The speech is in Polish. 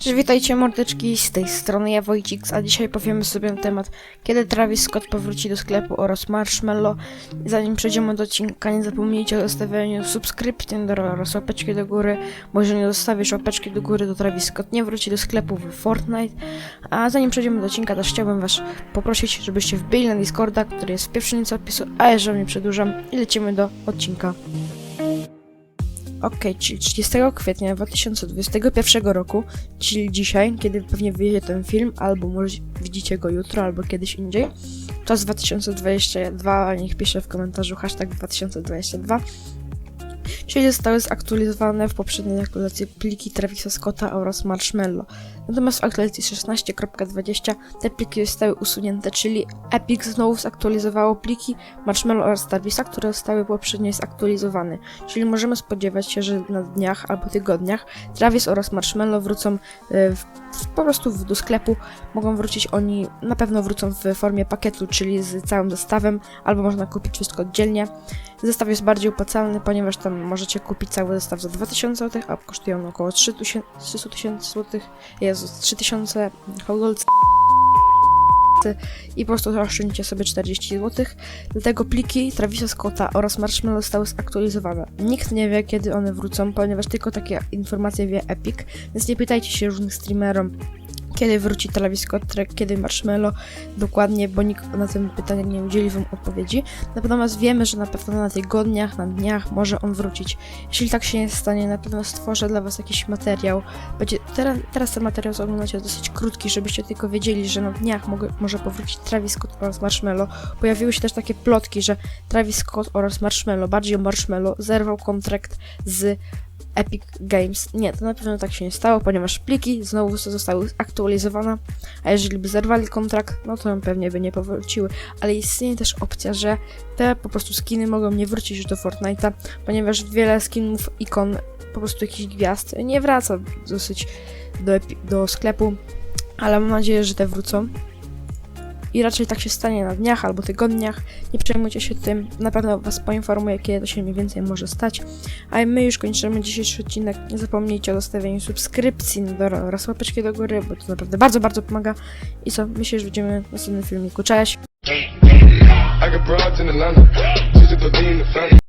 Cześć, witajcie mordeczki, z tej strony ja Wojcik, a dzisiaj powiemy sobie na temat kiedy Travis Scott powróci do sklepu oraz Marshmallow. Zanim przejdziemy do odcinka, nie zapomnijcie o zostawieniu subskrypcji oraz łapeczki do góry, bo jeżeli nie zostawisz łapeczki do góry, to Travis Scott nie wróci do sklepu w Fortnite. A zanim przejdziemy do odcinka, też chciałbym was poprosić, żebyście wbili na Discorda, który jest w pierwszym opisu, a jeżeli nie przedłużam i lecimy do odcinka. Okej, czyli 30 kwietnia 2021 roku, czyli dzisiaj, kiedy pewnie wyjdzie ten film, albo może widzicie go jutro, albo kiedyś indziej. Czas 2022, niech pisze w komentarzu hashtag 2022. Czyli zostały zaktualizowane w poprzedniej aktualizacji pliki Travisa Scotta oraz Marshmallow. Natomiast w aktualizacji 16.20 te pliki zostały usunięte, czyli Epic znowu zaktualizowało pliki Marshmallow oraz Travisa, które zostały poprzednio zaktualizowane. Czyli możemy spodziewać się, że na dniach albo tygodniach Travis oraz Marshmallow wrócą e, w, w, po prostu do sklepu. Mogą wrócić oni, na pewno wrócą w formie pakietu, czyli z całym zestawem, albo można kupić wszystko oddzielnie. Zestaw jest bardziej opłacalny, ponieważ tam możecie kupić cały zestaw za 2000 zł, a kosztuje on około 3000 300 tysięcy zł. Jezus, 3000 gold i po prostu zaoszczędzicie sobie 40 zł. Dlatego pliki Travisa Scotta oraz Marshmallow zostały zaktualizowane. Nikt nie wie, kiedy one wrócą, ponieważ tylko takie informacje wie Epic, więc nie pytajcie się różnych streamerom, kiedy wróci Travis Scott, kiedy Marshmallow, dokładnie, bo nikt na tym pytanie nie udzieli wam odpowiedzi. Natomiast wiemy, że na pewno na tygodniach, na dniach może on wrócić. Jeśli tak się nie stanie, na pewno stworzę dla was jakiś materiał. Będzie, teraz, teraz ten materiał oglądacie dosyć krótki, żebyście tylko wiedzieli, że na dniach mogę, może powrócić Travis Scott oraz Marshmallow. Pojawiły się też takie plotki, że Travis Scott oraz Marshmallow, bardziej Marshmallow, zerwał kontrakt z Epic Games. Nie, to na pewno tak się nie stało, ponieważ pliki znowu zostały aktualizowane, a jeżeli by zerwali kontrakt, no to pewnie by nie powróciły. Ale istnieje też opcja, że te po prostu skiny mogą nie wrócić już do Fortnite'a, ponieważ wiele skinów, ikon, po prostu jakichś gwiazd nie wraca dosyć do, do sklepu, ale mam nadzieję, że te wrócą. I raczej tak się stanie na dniach albo tygodniach. Nie przejmujcie się tym, na pewno Was poinformuję, kiedy to się mniej więcej może stać. A my już kończymy dzisiejszy odcinek. Nie zapomnijcie o zostawieniu subskrypcji no oraz łapeczki do góry, bo to naprawdę bardzo, bardzo pomaga. I co, my się już widzimy w następnym filmiku. Cześć! I got broads in Atlanta. To in the family.